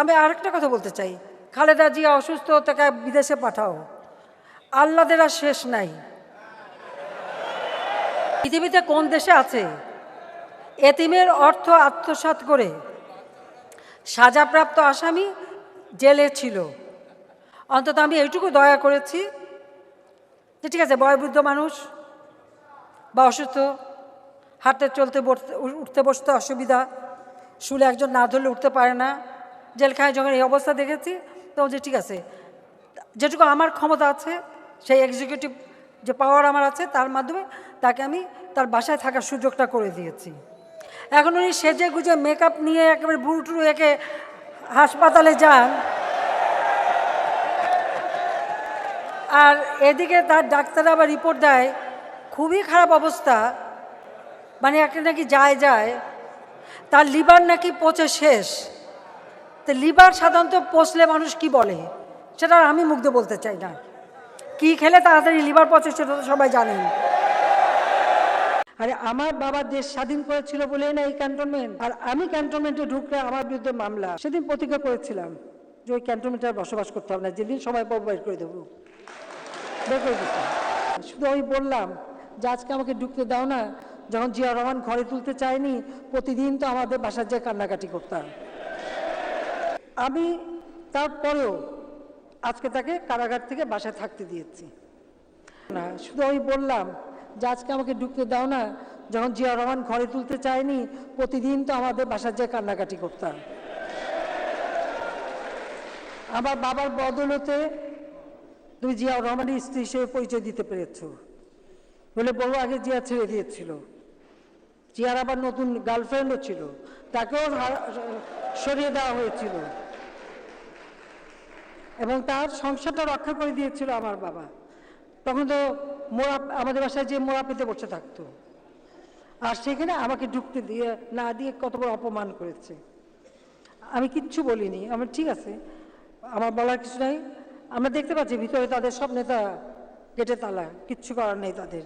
আমি আরেকটা কথা বলতে চাই। খালেদা জিয়া অসুস্থ, তাকে বিদেশে পাঠাও। আল্লাদের আর শেষ নাই। পৃথিবীতে কোন দেশে আছে? এতিমের অর্থ আত্মসাৎ করে। সাজাপ্রাপ্ত আসামি জেলে ছিল। অন্তত আমি এইটুকু দয়া করেছি যে ঠিক আছে, বয়বৃদ্ধ মানুষ বা অসুস্থ, হাঁটতে চলতে উঠতে বসতে অসুবিধা, শুলে একজন না ধরলে উঠতে পারে না। জেলখানায় যখন এই অবস্থা দেখেছি, তখন যে ঠিক আছে, যেটুকু আমার ক্ষমতা আছে, সেই এক্সিকিউটিভ যে পাওয়ার আমার আছে, তার মাধ্যমে তাকে আমি তার বাসায় থাকার সুযোগটা করে দিয়েছি। এখন উনি সেজে গুজে মেকআপ নিয়ে একেবারে বুড়ো টুরু একে হাসপাতালে যান। আর এদিকে তার ডাক্তার আবার রিপোর্ট দেয়, খুবই খারাপ অবস্থা মানে একটা নাকি যায় যায়, তার লিভার নাকি পচে শেষ। তো লিভার সাধারণত পচলে মানুষ কি বলে? সেটা আমি মুগ্ধ বলতে চাই না। কি খেলে তাড়াতাড়ি লিভার পচে সেটা তো সবাই জানেন। আরে, আমার বাবা দেশ স্বাধীন করেছিল বলেই না এই ক্যান্টনমেন্ট? আর আমি ক্যান্টনমেন্টে ঢুকলে আমার বিরুদ্ধে মামলা। সেদিন প্রতিজ্ঞা করেছিলাম যে ওই ক্যান্টনমেন্টে আর বসবাস করতে হবে না, যেদিন সময় পাবো বের করে দেবো। শুধু আমি বললাম যে আজকে আমাকে ঢুকতে দাও না। যখন জিয়া রহমান ঘরে তুলতে চায়নি, প্রতিদিন তো আমাদের বাসার যে কান্নাকাটি করতাম। আমি তারপরেও আজকে তাকে কারাগার থেকে বাসায় থাকতে দিয়েছি। না, শুধু আমি বললাম যে আজকে আমাকে ঢুকতে দাও না, যখন জিয়া রহমান ঘরে তুলতে চায়নি, প্রতিদিন তো আমাদের বাসার যে কান্নাকাটি করতাম। আমার বাবার বদলতে তুমি জিয়া রহমানের স্ত্রী হিসেবে পরিচয় দিতে পেরেছ। বলে বউ আগে জিয়া ছেড়ে দিয়েছিল। জিয়ার আবার নতুন গার্লফ্রেন্ডও ছিল। তাকেও সরিয়ে দেওয়া হয়েছিল। এবং তার সংসারটা রক্ষা করে দিয়েছিল আমার বাবা। তখন তো মোড়া আমাদের বাসায় যে মোড়া পেতে বসে থাকতো। আর সেখানে আমাকে ঢুকতে দিয়ে, না দিয়ে কত বড় অপমান করেছে। আমি কিচ্ছু বলিনি। আমার ঠিক আছে, আমার বলার কিছু নাই। আমরা দেখতে পাচ্ছি ভিতরে তাদের সব নেতা গেটে তালা, কিচ্ছু করার নেই তাদের।